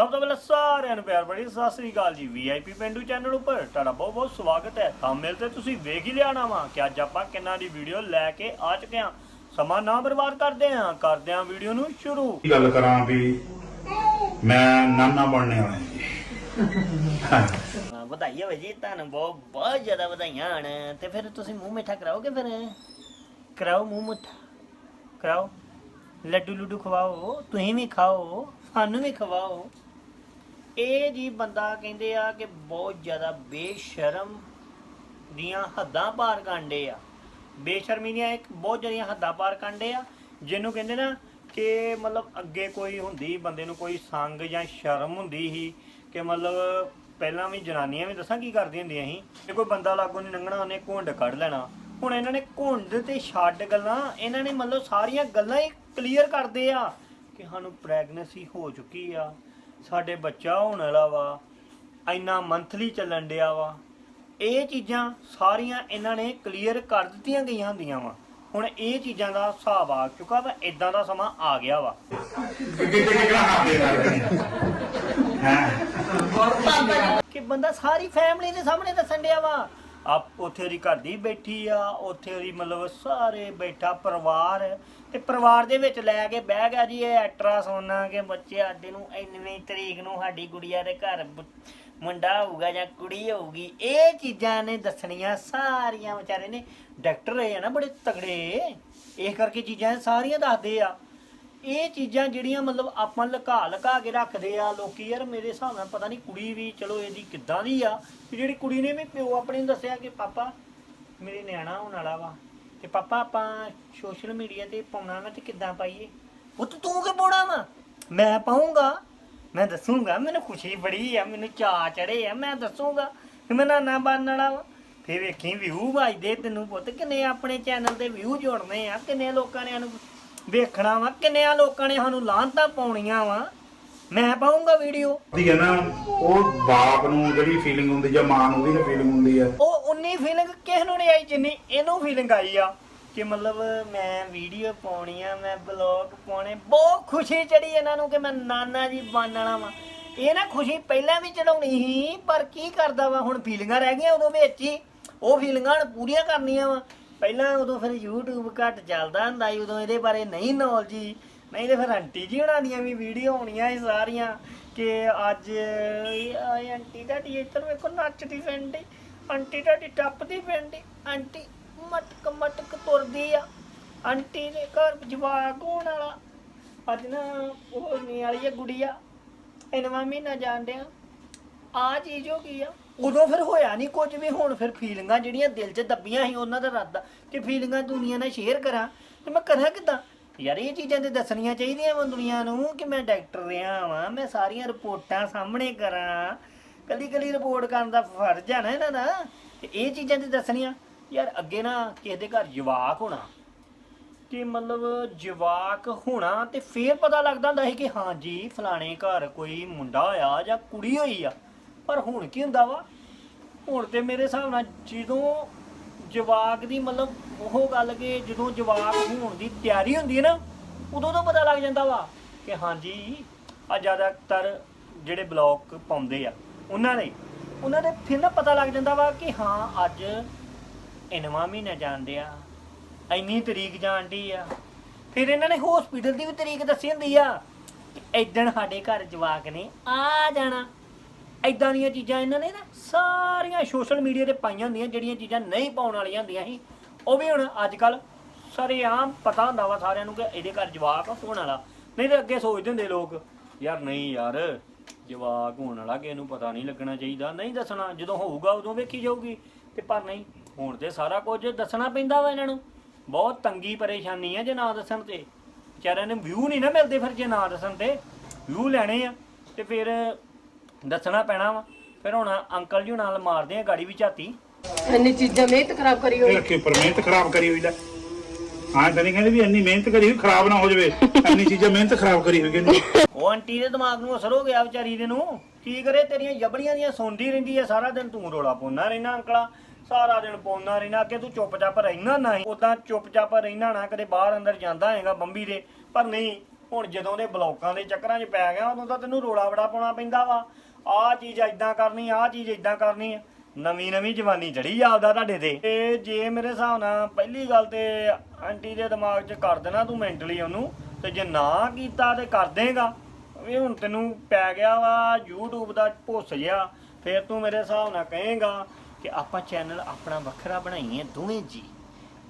ਸਭ ਤੋਂ ਪਹਿਲਾਂ ਸਾਰਿਆਂ ਨੂੰ ਪਿਆਰ ਭਰੀ ਸਤਿ ਸ੍ਰੀ ਅਕਾਲ ਜੀ ਵੀਆਈਪੀ ਪਿੰਡੂ ਚੈਨਲ ਉੱਪਰ ਤੁਹਾਡਾ ਬਹੁਤ ਬਹੁਤ ਸਵਾਗਤ ਹੈ। ਥੰਬਨੇਲ ਤੇ ਤੁਸੀਂ ਵੇਖ ਹੀ ਲਿਆ ਨਾ ਵਾ ਕਿ ਅੱਜ ਆਪਾਂ ਕਿੰਨਾ ਦੀ ਵੀਡੀਓ ਲੈ ਕੇ ਆ ਚੁੱਕੇ ਹਾਂ। ਸਮਾਂ ਨਾ ਬਰਬਾਦ ਕਰਦੇ ਹਾਂ ਕਰਦੇ ਹਾਂ ਵੀਡੀਓ ਨੂੰ ਸ਼ੁਰੂ। ਕੀ ਗੱਲ ਕਰਾਂ ਵੀ ਮੈਂ ਨਾਨਾ ਬਣਨੇ ਵਾਲਾ ਜੀ। ਹਾਂ, ਵਧਾਈ ਹੋਵੇ ਜੀ ਤੁਹਾਨੂੰ ਬਹੁਤ ਬਹੁਤ ਜ਼ਿਆਦਾ ਵਧਾਈਆਂ ਹਨ। ਤੇ ਫਿਰ ਤੁਸੀਂ ਮੂੰਹ ਮਿੱਠਾ ਕਰਾਓਗੇ ਫਿਰ? ਕਰਾਓ ਮੂੰਹ ਮਿੱਠਾ ਕਰਾਓ। ਲੱਡੂ ਲੁੱਡੂ ਖਵਾਓ ਤੁਸੀਂ ਵੀ ਖਾਓ ਸਾਨੂੰ ਵੀ ਖਵਾਓ। ਇਹ ਜੀ ਬੰਦਾ ਕਹਿੰਦੇ ਆ ਕਿ ਬਹੁਤ ਜ਼ਿਆਦਾ ਬੇਸ਼ਰਮ ਦੀਆਂ ਹੱਦਾਂ ਪਾਰ ਕਾਂਡੇ ਆ। ਬੇਸ਼ਰਮੀ ਦੀਆਂ ਇੱਕ ਬਹੁਤ ਜ਼ਿਆਦੀਆਂ ਹੱਦਾਂ ਪਾਰ ਕਾਂਡੇ ਆ, ਜਿਹਨੂੰ ਕਹਿੰਦੇ ਨਾ ਕਿ ਮਤਲਬ ਅੱਗੇ ਕੋਈ ਹੁੰਦੀ, ਬੰਦੇ ਨੂੰ ਕੋਈ ਸੰਗ ਜਾਂ ਸ਼ਰਮ ਹੁੰਦੀ ਸੀ ਕਿ ਮਤਲਬ ਪਹਿਲਾਂ ਵੀ ਜਨਾਨੀਆਂ ਵੀ ਦੱਸਾਂ ਕੀ ਕਰਦੀਆਂ ਹੁੰਦੀਆਂ ਸੀ ਕਿ ਕੋਈ ਬੰਦਾ ਲਾਗੋਂ ਨਹੀਂ ਲੰਘਣਾ, ਉਹਨੇ ਘੁੰਡ ਕੱਢ ਲੈਣਾ। ਹੁਣ ਇਹਨਾਂ ਨੇ ਘੁੰਡ ਤੇ ਛੱਡ ਗੱਲਾਂ, ਇਹਨਾਂ ਨੇ ਮਤਲਬ ਸਾਰੀਆਂ ਗੱਲਾਂ ਹੀ ਕਲੀਅਰ ਕਰਦੇ ਆ ਕਿ ਸਾਨੂੰ ਪ੍ਰੈਗਨੈਂਸੀ ਹੋ ਚੁੱਕੀ ਆ। ਸਾਡੇ ਬੱਚਾ ਹੋਣ ਵਾਲਾ ਵਾ ਇੰਨਾ ਮੰਥਲੀ ਚੱਲਣ ਡਿਆ ਵਾ। ਇਹ ਚੀਜ਼ਾਂ ਸਾਰੀਆਂ ਇਹਨਾਂ ਨੇ ਕਲੀਅਰ ਕਰ ਦਿੱਤੀਆਂ ਗਈਆਂ ਹੁੰਦੀਆਂ ਵਾ। ਹੁਣ ਇਹ ਚੀਜ਼ਾਂ ਦਾ ਹਿਸਾਬ ਆ ਚੁੱਕਾ ਵਾ ਇਦਾਂ ਦਾ ਸਮਾਂ ਆ ਗਿਆ ਵਾ। ਕਿ ਬੰਦਾ ਸਾਰੀ ਫੈਮਿਲੀ ਦੇ ਸਾਹਮਣੇ ਦੱਸਣ ਡਿਆ ਵਾ ਆਪ ਉੱਥੇ ਉਹਦੀ ਘਰ ਦੀ ਬੈਠੀ ਆ, ਉੱਥੇ ਉਹਦੀ ਮਤਲਬ ਸਾਰੇ ਬੈਠਾ ਪਰਿਵਾਰ। ਤੇ ਪਰਿਵਾਰ ਦੇ ਵਿੱਚ ਲੈ ਕੇ ਬਹਿ ਗਿਆ ਜੀ, ਇਹ ਅਲਟਰਾਸਾਉਂਡਾਂ ਕਿ ਬੱਚੇ ਅੱਜ ਨੂੰ ਇੰਨੀ ਤਰੀਕ ਨੂੰ ਸਾਡੀ ਗੁੜੀਆ ਦੇ ਘਰ ਮੁੰਡਾ ਹੋਊਗਾ ਜਾਂ ਕੁੜੀ ਹੋਊਗੀ, ਇਹ ਚੀਜ਼ਾਂ ਨੇ ਦੱਸਣੀਆਂ ਸਾਰੀਆਂ ਵਿਚਾਰੇ ਨੇ। ਡਾਕਟਰ ਇਹ ਆ ਨਾ ਬੜੇ ਤਗੜੇ ਇਹ ਕਰਕੇ ਚੀਜ਼ਾਂ ਸਾਰੀਆਂ ਦੱਸਦੇ ਆ। ਇਹ ਚੀਜ਼ਾਂ ਜਿਹੜੀਆਂ ਮਤਲਬ ਆਪਾਂ ਲੁਕਾ ਲੁਕਾ ਕੇ ਰੱਖਦੇ ਆ, ਲੋਕੀ ਯਾਰ ਮੇਰੇ ਹਿਸਾਬ ਨਾਲ ਪਤਾ ਨਹੀਂ ਕੁੜੀ ਵੀ ਚਲੋ ਇਹਦੀ ਕਿੱਦਾਂ ਦੀ ਆ ਕਿ ਜਿਹੜੀ ਕੁੜੀ ਨੇ ਵੀ ਪਿਓ ਆਪਣੇ ਨੂੰ ਦੱਸਿਆ ਕਿ ਪਾਪਾ ਮੇਰੇ ਨਿਆਣਾ ਹੋਣ ਵਾਲਾ ਵਾ, ਤੇ ਪਾਪਾ ਆਪਾਂ ਸੋਸ਼ਲ ਮੀਡੀਆ ਤੇ ਪਾਉਣਾ ਵਾ ਤੇ ਕਿੱਦਾਂ ਪਾਈਏ? ਉਹ ਤੂੰ ਕਿ ਪਾਉਣਾ ਵਾ? ਮੈਂ ਪਾਉਂਗਾ ਮੈਂ ਦੱਸੂਗਾ, ਮੈਨੂੰ ਖੁਸ਼ੀ ਬੜੀ ਆ, ਮੈਨੂੰ ਚਾਅ ਚੜੇ ਆ, ਮੈਂ ਦੱਸੂਗਾ ਕਿ ਮੈਂ ਨਾਨਾ ਬਣਨ ਵਾਲਾ ਵਾ। ਫੇਰ ਵੇਖੀ ਵਿਊ ਵੱਜਦੇ ਤੈਨੂੰ ਪੁੱਤ, ਕਿੰਨੇ ਆਪਣੇ ਚੈਨਲ ਤੇ ਵਿਊ ਜੋੜਨੇ ਆ, ਕਿੰਨੇ ਲੋਕਾਂ ਨੇ ਇਹਨੂੰ ਵੇਖਣਾ ਵਾ ਕਿੰਨਿਆਂ ਲੋਕਾਂ ਨੇ ਸਾਨੂੰ ਲਾਂਤਾਂ ਪਾਉਣੀਆਂ ਵਾ। ਮੈਂ ਪਾਉਂਗਾ ਵੀਡੀਓ। ਦੀ ਹੈ ਨਾ ਉਹ ਬਾਪ ਨੂੰ ਜਿਹੜੀ ਫੀਲਿੰਗ ਹੁੰਦੀ ਜਾਂ ਮਾਂ ਨੂੰ ਉਹਦੀ ਫੀਲਿੰਗ ਹੁੰਦੀ ਆ। ਉਹ ਉਨੀ ਫੀਲਿੰਗ ਕਿਸ ਨੂੰ ਨਹੀਂ ਆਈ ਜਿੰਨੀ ਇਹਨੂੰ ਫੀਲਿੰਗ ਆਈ ਆ। ਕਿ ਮਤਲਬ ਮੈਂ ਵੀਡੀਓ ਪਾਉਣੀ ਆ ਮੈਂ ਬਲੌਗ ਪਾਉਣੇ। ਬਹੁਤ ਖੁਸ਼ੀ ਚੜੀ ਇਹਨਾਂ ਨੂੰ ਕਿ ਮੈਂ ਨਾਨਾ ਜੀ ਬਣਨਾ ਵਾ। ਇਹ ਨਾ ਖੁਸ਼ੀ ਪਹਿਲਾਂ ਵੀ ਚੜਾਉਣੀ ਸੀ ਪਰ ਕੀ ਕਰਦਾ ਵਾ ਹੁਣ ਫੀਲਿੰਗਾਂ ਰਹਿ ਗਈਆਂ ਉਦੋਂ ਵਿੱਚ ਹੀ। ਉਹ ਫੀਲਿੰਗਾਂ ਹੁਣ ਪੂਰੀਆਂ ਕਰਨੀਆਂ ਵਾ। ਪਹਿਲਾਂ ਉਦੋਂ ਫਿਰ YouTube ਘੱਟ ਚੱਲਦਾ ਹੁੰਦਾ ਸੀ, ਉਦੋਂ ਇਹਦੇ ਬਾਰੇ ਨਹੀਂ ਨੌਲੇਜ ਨਹੀਂ ਤੇ ਫਿਰ ਆਂਟੀ ਜੀ ਹੁਣਾਂ ਦੀਆਂ ਵੀ ਵੀਡੀਓ ਹੋਣੀਆਂ ਸੀ ਸਾਰੀਆਂ, ਕਿ ਅੱਜ ਇਹ ਆਹ ਆਂਟੀ ਤੁਹਾਡੀ ਇੱਧਰ ਵੇਖੋ, ਨੱਚਦੀ ਫਿਰਦੀ, ਆਂਟੀ ਤੁਹਾਡੀ ਟੱਪਦੀ ਫਿਰਦੀ, ਆਂਟੀ ਮਟਕ ਮਟਕ ਤੁਰਦੀ ਆ। ਆਂਟੀ ਦੇ ਘਰ ਜਵਾਕ ਹੋਣ ਵਾਲਾ, ਅੱਜ ਨਾ ਉਹ ਨਹੀਂ ਵਾਲੀ ਆ ਗੁੜੀਆ ਇਹਨਵਾਂ ਮਹੀਨਾ ਜਾਣ ਡਿਆ। ਆ ਚੀਜ਼ ਹੋ ਗਈ ਆ। ਉਦੋਂ ਫਿਰ ਹੋਇਆ ਨਹੀਂ ਕੁਝ ਵੀ, ਹੁਣ ਫਿਰ ਫੀਲਿੰਗਾਂ ਜਿਹੜੀਆਂ ਦਿਲ 'ਚ ਦੱਬੀਆਂ ਸੀ, ਉਹਨਾਂ ਦਾ ਇਰਾਦਾ ਕਿ ਫੀਲਿੰਗਾਂ ਦੁਨੀਆ ਨਾਲ ਸ਼ੇਅਰ ਕਰਾਂ, ਤੇ ਮੈਂ ਕਰਾਂ ਕਿੱਦਾਂ? ਯਾਰ ਇਹ ਚੀਜ਼ਾਂ ਤੇ ਦੱਸਣੀਆਂ ਚਾਹੀਦੀਆਂ ਵਾ ਦੁਨੀਆ ਨੂੰ ਕਿ ਮੈਂ ਡਾਕਟਰ ਰਿਹਾ ਵਾਂ, ਮੈਂ ਸਾਰੀਆਂ ਰਿਪੋਰਟਾਂ ਸਾਹਮਣੇ ਕਰਾਂ। ਕੱਲੀ ਕੱਲੀ ਰਿਪੋਰਟ ਕਰਨ ਦਾ ਫਰਜ਼ ਆ ਨਾ ਇਹਨਾਂ ਦਾ। ਤੇ ਇਹ ਚੀਜ਼ਾਂ ਤੇ ਦੱਸਣੀਆਂ। ਯਾਰ ਅੱਗੇ ਨਾ ਕਿਸੇ ਦੇ ਘਰ ਜਵਾਕ ਹੋਣਾ, ਕਿ ਮਤਲਬ ਜਵਾਕ ਹੋਣਾ ਤੇ ਫੇਰ ਪਤਾ ਲੱਗਦਾ ਹੁੰਦਾ ਸੀ ਕਿ ਹਾਂ ਜੀ, ਫਲਾਣੇ ਘਰ ਕੋਈ ਮੁੰਡਾ ਹੋਇਆ ਜਾਂ ਕੁੜੀ ਹੋਈ ਆ। ਪਰ ਹੁਣ ਕੀ ਹੁੰਦਾ ਵਾ? ਹੁਣ ਤੇ ਮੇਰੇ ਹਿਸਾਬ ਨਾਲ ਜਦੋਂ ਜਵਾਕ ਦੀ ਮਤਲਬ ਉਹ ਗੱਲ ਕਿ ਜਦੋਂ ਜਵਾਕ ਹੋਣ ਦੀ ਤਿਆਰੀ ਹੁੰਦੀ ਹੈ ਨਾ, ਉਦੋਂ ਤੋਂ ਪਤਾ ਲੱਗ ਜਾਂਦਾ ਵਾ ਕਿ ਹਾਂਜੀ ਆ ਜ਼ਿਆਦਾਤਰ ਜਿਹੜੇ ਬਲੌਗ ਪਾਉਂਦੇ ਆ, ਉਹਨਾਂ ਨੇ ਉਹਨਾਂ ਦੇ ਫਿਰ ਨਾ ਪਤਾ ਲੱਗ ਜਾਂਦਾ ਵਾ ਕਿ ਹਾਂ, ਅੱਜ ਇਨਵਾ ਮਹੀਨਾ ਜਾਣਦੇ ਆ, ਇੰਨੀ ਤਰੀਕ ਜਾਣਦੀ ਆ। ਫਿਰ ਇਹਨਾਂ ਨੇ ਹਸਪੀਟਲ ਦੀ ਵੀ ਤਰੀਕ ਦੱਸੀ ਹੁੰਦੀ ਆ ਕਿ ਏਦਣ ਸਾਡੇ ਘਰ ਜਵਾਕ ਨੇ ਆ ਜਾਣਾ। ਐਦਾਂ ਦੀਆਂ ਚੀਜ਼ਾਂ ਇਹਨਾਂ ਨੇ ਨਾ ਸਾਰੀਆਂ ਸੋਸ਼ਲ ਮੀਡੀਆ ਤੇ ਪਾਈਆਂ ਹੁੰਦੀਆਂ, ਜਿਹੜੀਆਂ ਚੀਜ਼ਾਂ ਨਹੀਂ ਪਾਉਣ ਵਾਲੀਆਂ ਹੁੰਦੀਆਂ ਸੀ। ਉਹ ਵੀ ਹੁਣ ਅੱਜ ਕੱਲ ਸਾਰੇ ਆਮ ਪਤਾ ਹੁੰਦਾ ਵਾ ਸਾਰਿਆਂ ਨੂੰ ਕਿ ਇਹਦੇ ਘਰ ਜਵਾਕ ਹੋਣ ਵਾਲਾ। ਨਹੀਂ ਤਾਂ ਅੱਗੇ ਸੋਚਦੇ ਹੁੰਦੇ ਲੋਕ, ਯਾਰ ਨਹੀਂ ਯਾਰ, ਜਵਾਕ ਹੋਣ ਵਾਲਾ ਕਿ ਇਹਨੂੰ ਪਤਾ ਨਹੀਂ ਲੱਗਣਾ ਚਾਹੀਦਾ। ਨਹੀਂ ਦੱਸਣਾ, ਜਦੋਂ ਹੋਊਗਾ ਉਦੋਂ ਵੇਖੀ ਜਾਊਗੀ। ਤੇ ਪਰ ਨਹੀਂ, ਹੁਣ ਤੇ ਸਾਰਾ ਕੁਝ ਦੱਸਣਾ ਪੈਂਦਾ ਵਾ ਇਹਨਾਂ ਨੂੰ। ਬਹੁਤ ਤੰਗੀ ਪਰੇਸ਼ਾਨੀ ਆ ਜੇ ਨਾ ਦੱਸਣ ਤੇ। ਵਿਚਾਰਿਆਂ ਨੂੰ ਵਿਊ ਨਹੀਂ ਨਾ ਮਿਲਦੇ ਫਿਰ ਜੇ ਨਾ ਦੱਸਣ ਤੇ। ਵਿਊ ਲੈਣੇ ਆ, ਤੇ ਫਿਰ ਦੱਸਣਾ ਪੈਣਾ ਵਾ। ਫਿਰ ਹੁਣ ਅੰਕਲ ਜੀ ਨਾਲ ਮਾਰਦੇ ਆ ਗਾੜੀ ਵੀ ਝਾਤੀ। ਇੰਨੀ ਚੀਜ਼ਾਂ ਮਿਹਨਤ ਖਰਾਬ ਕਰੀ ਹੋਈ। ਰੱਖੇ ਪਰ ਮਿਹਨਤ ਖਰਾਬ ਕਰੀ ਹੋਈ ਲੈ ਹਾਂ ਤਾਂ ਨਹੀਂ ਕਹਿੰਦੇ ਵੀ ਇੰਨੀ ਮਿਹਨਤ ਕਰੀ ਹੋਈ ਖਰਾਬ ਨਾ ਹੋ ਜਾਵੇ। ਇੰਨੀ ਚੀਜ਼ਾਂ ਮਿਹਨਤ ਖਰਾਬ ਕਰੀ ਹੋਈ ਕਹਿੰਦੀ। ਉਹ ਆਂਟੀ ਦੇ ਦਿਮਾਗ ਨੂੰ ਅਸਰ ਹੋ ਗਿਆ ਵਿਚਾਰੀ ਦੇ ਨੂੰ। ਕੀ ਕਰੇ ਤੇਰੀਆਂ ਜਬੜੀਆਂ ਦੀਆਂ ਸੁਣਦੀ ਰਹਿੰਦੀ ਆ ਸਾਰਾ ਦਿਨ ਤੂੰ ਰੋਲਾ ਪਾਉਂਦਾ ਰਹਿਣਾ ਅੰਕਲਾ। ਸਾਰਾ ਦਿਨ ਪਾਉਂਦਾ ਰਹਿਣਾ ਅੱਗੇ ਤੂੰ ਚੁੱਪਚਾਪ ਰਹਿਣਾ ਨਹੀਂ ਉਦਾਂ ਚੁੱਪਚਾਪ ਰਹਿਣਾ ਨਾ ਕਦੇ ਬਾਹਰ ਅੰਦਰ ਜਾਂਦਾ ਹੈਗਾ ਬੰਬੀ ਦੇ। ਪਰ ਨਹੀਂ ਹੁਣ ਜਦੋਂ ਦੇ ਬਲੌਕਾਂ ਦੇ ਚੱਕਰਾਂ 'ਚ ਪੈ ਗਿਆ ਉਦੋਂ ਤਾਂ ਤੈਨੂੰ ਰੋਲਾ ਬੜਾ ਪਾਉਣਾ ਪੈਂਦਾ ਵਾ। ਆਹ ਚੀਜ਼ ਏਦਾਂ ਕਰਨੀ, ਆਹ ਚੀਜ਼ ਏਦਾਂ ਕਰਨੀ। ਆ ਨਵੀਂ ਨਵੀਂ ਜਵਾਨੀ ਚੜੀ ਜਾਪਦਾ ਤੁਹਾਡੇ ਤੇ। ਤੇ ਜੇ ਮੇਰੇ ਹਿਸਾਬ ਨਾਲ ਪਹਿਲੀ ਗੱਲ ਤੇ ਆਂਟੀ ਦੇ ਦਿਮਾਗ 'ਚ ਕਰ ਦੇਣਾ ਤੂੰ ਮੈਂਟਲੀ ਉਹਨੂੰ, ਤੇ ਜੇ ਨਾ ਕੀਤਾ ਤੇ ਕਰ ਦੇਗਾ। ਵੀ ਹੁਣ ਤੈਨੂੰ ਪੈ ਗਿਆ ਵਾ YouTube ਦਾ ਭੁੱਸ ਜਿਆ, ਫਿਰ ਤੂੰ ਮੇਰੇ ਹਿਸਾਬ ਨਾਲ ਕਹੇਗਾ ਕਿ ਆਪਾਂ ਚੈਨਲ ਆਪਣਾ ਵੱਖਰਾ ਬਣਾਈਏ ਦੋਵੇਂ ਜੀ।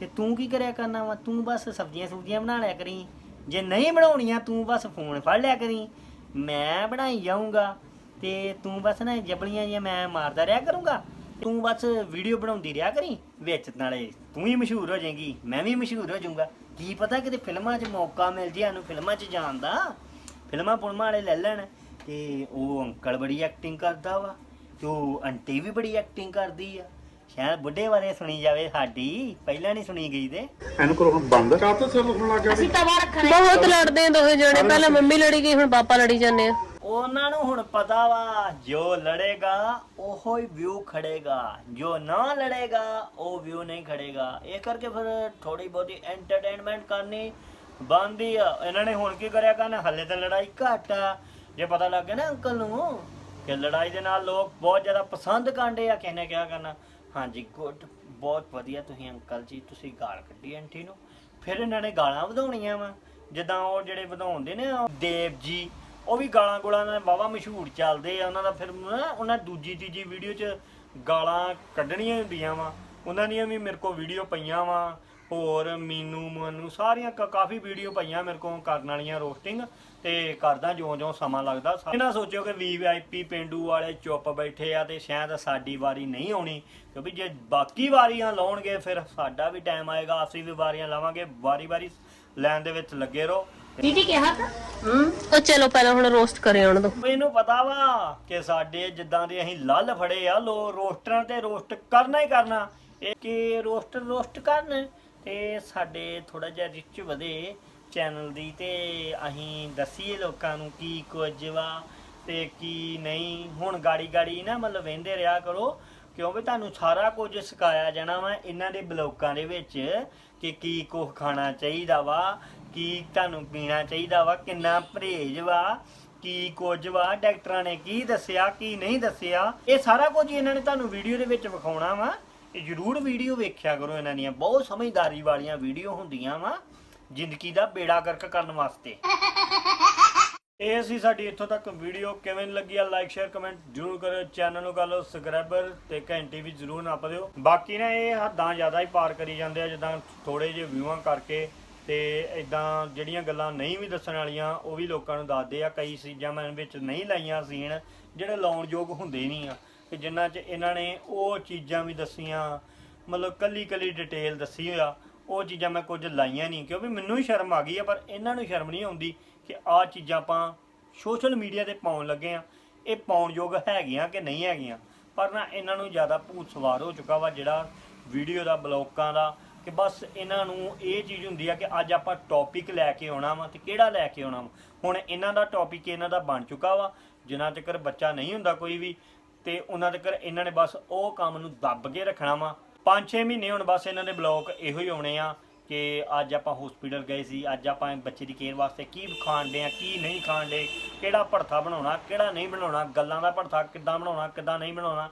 ਤੇ ਤੂੰ ਕੀ ਕਰਿਆ ਕਰਨਾ ਵਾ? ਤੂੰ ਬਸ ਸਬਜ਼ੀਆਂ ਸੁਬਜ਼ੀਆਂ ਬਣਾ ਲਿਆ ਕਰੀ। ਜੇ ਨਹੀਂ ਬਣਾਉਣੀਆਂ ਤੂੰ ਬਸ ਫੋਨ ਫੜ ਲਿਆ ਕਰੀ। ਮੈਂ ਬਣਾਈ ਜਾਊਂਗਾ। ਤੇ ਤੂੰ ਬਸ ਨਾ ਜਬਲੀਆਂ ਜਿਹੀਆਂ ਮੈਂ ਮਾਰਦਾ ਰਿਹਾ ਕਰੂੰਗਾ। ਤੂੰ ਬਸ ਵੀਡੀਓ ਬਣਾਉਂਦੀ ਰਿਹਾ ਕਰੀ ਵਿੱਚ ਨਾਲੇ ਤੂੰ ਹੀ ਮਸ਼ਹੂਰ ਹੋ ਜਾਏਗੀ ਮੈਂ ਵੀ ਮਸ਼ਹੂਰ ਹੋ ਜਾਊਂਗਾ। ਕੀ ਪਤਾ ਕਿਤੇ ਫਿਲਮਾਂ 'ਚ ਮੌਕਾ ਮਿਲ ਜੇ ਸਾਨੂੰ ਫਿਲਮਾਂ 'ਚ ਜਾਣ ਦਾ। ਫਿਲਮਾਂ ਫੁਲਮਾਂ ਵਾਲੇ ਲੈ ਲੈਣ ਤੇ ਉਹ ਅੰਕਲ ਬੜੀ ਐਕਟਿੰਗ ਕਰਦਾ ਵਾ ਤੇ ਉਹ ਆਂਟੀ ਵੀ ਬੜੀ ਐਕਟਿੰਗ ਕਰਦੀ ਆ। ਸ਼ਾਇਦ ਬੁੱਢੇ ਬਾਰੇ ਸੁਣੀ ਜਾਵੇ ਸਾਡੀ ਪਹਿਲਾਂ ਨਹੀਂ ਸੁਣੀ ਗਈ ਤੇ। ਇਹਨੂੰ ਕਰੋ ਹੁਣ ਬੰਦ। ਕਾਹਤੋਂ ਸਿਰ ਦੁਖਣ ਲੱਗ ਗਿਆ ਅਸੀਂ ਤਵਾ ਰੱਖਣਾ ਬਹੁਤ ਲੜਦੇ ਆ ਦੋਵੇਂ ਜਣੇ ਪਹਿਲਾਂ ਮੰਮੀ ਲੜੀ ਗਈ ਹੁਣ ਪਾਪਾ ਲੜੀ ਜਾਂਦੇ ਆ। ਉਹਨਾਂ ਨੂੰ ਹੁਣ ਪਤਾ ਵਾ, ਜੋ ਲੜੇਗਾ, ਉਹੋ ਹੀ ਵਿਊ ਖੜੇਗਾ। ਜੋ ਨਾ ਲੜੇਗਾ, ਉਹ ਵਿਊ ਨਹੀਂ ਖੜੇਗਾ। ਇਹ ਕਰਕੇ ਫਿਰ ਥੋੜੀ ਬਹੁਤੀ ਐਂਟਰਟੇਨਮੈਂਟ ਕਰਨੀ ਬੰਦੀ ਆ। ਇਹਨਾਂ ਨੇ ਹੁਣ ਕੀ ਕਰਿਆ ਕਰਨਾ, ਹੱਲੇ ਤਾਂ ਲੜਾਈ ਘੱਟ ਆ। ਜੇ ਪਤਾ ਲੱਗ ਗਿਆ ਨਾ ਅੰਕਲ ਨੂੰ ਕਿ ਲੜਾਈ ਦੇ ਨਾਲ ਲੋਕ ਬਹੁਤ ਜ਼ਿਆਦਾ ਪਸੰਦ ਕਰਦੇ ਆ, ਕਿਹਨੇ ਕਿਹਾ ਕਰਨਾ? ਹਾਂਜੀ ਗੁੱਡ ਬਹੁਤ ਵਧੀਆ ਤੁਸੀਂ ਅੰਕਲ ਜੀ, ਤੁਸੀਂ ਗਾਲ ਕੱਢੀ ਆਂਟੀ ਨੂੰ। ਫਿਰ ਇਹਨਾਂ ਨੇ ਗਾਲਾਂ ਵਧਾਉਣੀਆਂ ਵਾ। ਜਿੱਦਾਂ ਉਹ ਜਿਹੜੇ ਵਧਾਉਂਦੇ ਨੇ ਦੇਵ ਜੀ ਉਹ ਵੀ ਗਾਲਾਂ ਗੋਲਾਂ ਨਾਲ ਵਾਵਾ ਮਸ਼ਹੂਰ ਚੱਲਦੇ ਆ ਉਹਨਾਂ ਦਾ ਫਿਰ ਨਾ ਉਹਨਾਂ ਦੂਜੀ ਤੀਜੀ ਵੀਡੀਓ 'ਚ ਗਾਲਾਂ ਕੱਢਣੀਆਂ ਹੁੰਦੀਆਂ ਵਾ। ਉਹਨਾਂ ਦੀਆਂ ਵੀ ਮੇਰੇ ਕੋਲ ਵੀਡੀਓ ਪਈਆਂ ਵਾ, ਹੋਰ ਮੀਨੂ ਮਨੂ ਸਾਰੀਆਂ ਕ- ਕਾਫੀ ਵੀਡੀਓ ਪਈਆਂ ਮੇਰੇ ਕੋਲ ਕਰਨ ਵਾਲੀਆਂ ਰੋਸਟਿੰਗ ਤੇ ਕਰਦਾ ਜਿਉਂ ਜਿਉਂ ਸਮਾਂ ਲੱਗਦਾ। ਇਹ ਨਾ ਸੋਚਿਓ ਕਿ ਵੀਆਈਪੀ ਪਿੰਡੂ ਵਾਲੇ ਚੁੱਪ ਬੈਠੇ ਆ ਤੇ ਸ਼ਾਇਦ ਸਾਡੀ ਵਾਰੀ ਨਹੀਂ ਆਉਣੀ, ਕਿਉਂਕਿ ਜੇ ਬਾਕੀ ਵਾਰੀਆਂ ਲਾਉਣਗੇ ਫਿਰ ਸਾਡਾ ਵੀ ਟਾਈਮ ਆਏਗਾ, ਅਸੀਂ ਵੀ ਵਾਰੀਆਂ ਲਾਵਾਂਗੇ, ਵਾਰੀ-ਵਾਰੀ ਲੈਣ ਦੇ ਵਿੱਚ ਲੱਗੇ ਰਹੋ। ਦੀਦੀ ਕਿਹਾ ਤਾਂ? ਹੂੰ? ਉਹ ਚਲੋ ਪਹਿਲਾਂ ਹੁਣ ਰੋਸਟ ਕਰੇ ਆਉਣ ਦੋ। ਮੈਨੂੰ ਪਤਾ ਵਾ ਕਿ ਸਾਡੇ ਜਿੱਦਾਂ ਦੇ ਅਸੀਂ ਲੱਲ ਫੜੇ ਆ ਲੋ ਰੋਸਟਰਾਂ ਤੇ ਰੋਸਟ ਕਰਨਾ ਹੀ ਕਰਨਾ। ਇਹ ਕਿ ਰੋਸਟਰ ਰੋਸਟ ਕਰਨ ਤੇ ਸਾਡੇ ਥੋੜਾ ਜਿਹਾ ਰਿਚ ਵਧੇ ਚੈਨਲ ਦੀ ਤੇ ਅਸੀਂ ਦੱਸੀਏ ਲੋਕਾਂ ਨੂੰ ਕੀ ਕੁਝ ਵਾ ਤੇ ਕੀ ਨਹੀਂ। ਹੁਣ ਗਾੜੀ ਗਾੜੀ ਨਾ ਮਤਲਬ ਵਹਿੰਦੇ ਰਿਹਾ ਕਰੋ ਕਿਉਂਕਿ ਤੁਹਾਨੂੰ ਸਾਰਾ ਕੁਝ ਸਿਖਾਇਆ ਜਾਣਾ ਵਾ ਇਹਨਾਂ ਦੇ ਬਲੌਕਾਂ ਦੇ ਵਿੱਚ ਕਿ ਕੀ ਕੁਝ ਖਾਣਾ ਚਾਹੀਦਾ ਵਾ ਕੀ ਤੁਹਾਨੂੰ ਪੀਣਾ ਚਾਹੀਦਾ ਵਾ, ਕਿੰਨਾ ਪਰਹੇਜ ਵਾ, ਕੀ ਕੁਝ ਵਾ, ਡਾਕਟਰਾਂ ਨੇ ਕੀ ਦੱਸਿਆ, ਕੀ ਨਹੀਂ ਦੱਸਿਆ, ਇਹ ਸਾਰਾ ਕੁਝ ਇਹਨਾਂ ਨੇ ਤੁਹਾਨੂੰ ਵੀਡੀਓ ਦੇ ਵਿੱਚ ਵਿਖਾਉਣਾ ਵਾ। ਇਹ ਜਰੂਰ ਵੀਡੀਓ ਵੇਖਿਆ ਕਰੋ ਇਹਨਾਂ ਦੀਆਂ, ਬਹੁਤ ਸਮਝਦਾਰੀ ਵਾਲੀਆਂ ਵੀਡੀਓ ਹੁੰਦੀਆਂ ਵਾ, ਜ਼ਿੰਦਗੀ ਦਾ ਬੇੜਾ ਗਰਕ ਕਰਨ ਵਾਸਤੇ। ਇਹ ਸੀ ਸਾਡੀ ਇੱਥੋਂ ਤੱਕ ਵੀਡੀਓ ਕਿਵੇਂ ਲੱਗੀ ਆ ਲਾਈਕ ਸ਼ੇਅਰ ਕਮੈਂਟ ਜਰੂਰ ਕਰੋ ਚੈਨਲ ਨੂੰ ਕਰ ਲਓ ਸਬਸਕ੍ਰਾਈਬਰ ਤੇ ਘੰਟੀ ਵੀ ਜਰੂਰ ਨੱਪ ਦਿਓ। ਬਾਕੀ ਨਾ ਇਹ ਹੱਦਾਂ ਜ਼ਿਆਦਾ ਹੀ ਪਾਰ ਕਰੀ ਜਾਂਦੇ ਆ, ਜਿੱਦਾਂ ਥੋੜੇ ਜਿਹੇ ਵਿਊਆਂ ਕਰਕੇ ਤੇ ਇਦਾਂ ਜਿਹੜੀਆਂ ਗੱਲਾਂ ਨਹੀਂ ਵੀ ਦੱਸਣ ਵਾਲੀਆਂ, ਉਹ ਵੀ ਲੋਕਾਂ ਨੂੰ ਦੱਸਦੇ ਆ। ਕਈ ਚੀਜ਼ਾਂ ਮੈਂ ਵਿੱਚ ਨਹੀਂ ਲਾਈਆਂ ਸੀਨ, ਜਿਹੜੇ ਲਾਉਣ ਯੋਗ ਹੁੰਦੇ ਨਹੀਂ ਆ। ਤੇ ਜਿੰਨਾ ਚ ਇਹਨਾਂ ਨੇ ਉਹ ਚੀਜ਼ਾਂ ਵੀ ਦੱਸੀਆਂ, ਮਤਲਬ ਕੱਲੀ ਕੱਲੀ ਡਿਟੇਲ ਦੱਸੀ ਹੋਇਆ ਉਹ ਚੀਜ਼ਾਂ ਮੈਂ ਕੁਝ ਲਾਈਆਂ ਨਹੀਂ, ਕਿਉਂਕਿ ਮੈਨੂੰ ਹੀ ਸ਼ਰਮ ਆ ਗਈ ਆ, ਪਰ ਇਹਨਾਂ ਨੂੰ ਸ਼ਰਮ ਨਹੀਂ ਆਉਂਦੀ ਕਿ ਆਹ ਚੀਜ਼ਾਂ ਆਪਾਂ ਸੋਸ਼ਲ ਮੀਡੀਆ ਤੇ ਪਾਉਣ ਲੱਗੇ ਆ। ਇਹ ਪਾਉਣ ਯੋਗ ਹੈਗੀਆਂ ਕਿ ਨਹੀਂ ਹੈਗੀਆਂ? ਪਰ ਨਾ ਇਹਨਾਂ ਨੂੰ ਜ਼ਿਆਦਾ ਭੂਤ ਸਵਾਰ ਹੋ ਚੁੱਕਾ ਵਾ ਜਿਹੜਾ ਵੀਡੀਓ ਦਾ ਬਲੌਕਾਂ ਦਾ ਕਿ ਬਸ ਇਹਨਾਂ ਨੂੰ ਇਹ ਚੀਜ਼ ਹੁੰਦੀ ਆ ਕਿ ਅੱਜ ਆਪਾਂ ਟੌਪਿਕ ਲੈ ਕੇ ਆਉਣਾ ਵਾ ਤੇ ਕਿਹੜਾ ਲੈ ਕੇ ਆਉਣਾ ਵਾ? ਹੁਣ ਇਹਨਾਂ ਦਾ ਟੌਪਿਕ ਇਹਨਾਂ ਦਾ ਬਣ ਚੁੱਕਾ ਵਾ, ਜਿੰਨਾ ਚਿਰ ਬੱਚਾ ਨਹੀਂ ਹੁੰਦਾ ਕੋਈ ਵੀ, ਤੇ ਉਹਨਾਂ ਤੱਕ ਇਹਨਾਂ ਨੇ ਬਸ ਉਹ ਕੰਮ ਨੂੰ ਦੱਬ ਕੇ ਰੱਖਣਾ ਵਾ। 5-6 ਮਹੀਨੇ ਹੁਣ ਬਸ ਇਹਨਾਂ ਦੇ ਬਲੌਗ ਇਹੋ ਹੀ ਆਉਣੇ ਆ ਕਿ ਅੱਜ ਆਪਾਂ ਹਸਪੀਟਲ ਗਏ ਸੀ, ਅੱਜ ਆਪਾਂ ਬੱਚੇ ਦੀ ਕੇਅਰ ਵਾਸਤੇ ਕੀ ਖਾਣ ਦੇ ਆ, ਕੀ ਨਹੀਂ ਖਾਣ ਦੇ ਕਿਹੜਾ ਭੜਥਾ ਬਣਾਉਣਾ, ਕਿਹੜਾ ਨਹੀਂ ਬਣਾਉਣਾ, ਗੱਲਾਂ ਦਾ ਭੜਥਾ ਕਿੱਦਾਂ ਬਣਾਉਣਾ, ਕਿੱਦਾਂ ਨਹੀਂ ਬਣਾਉਣਾ।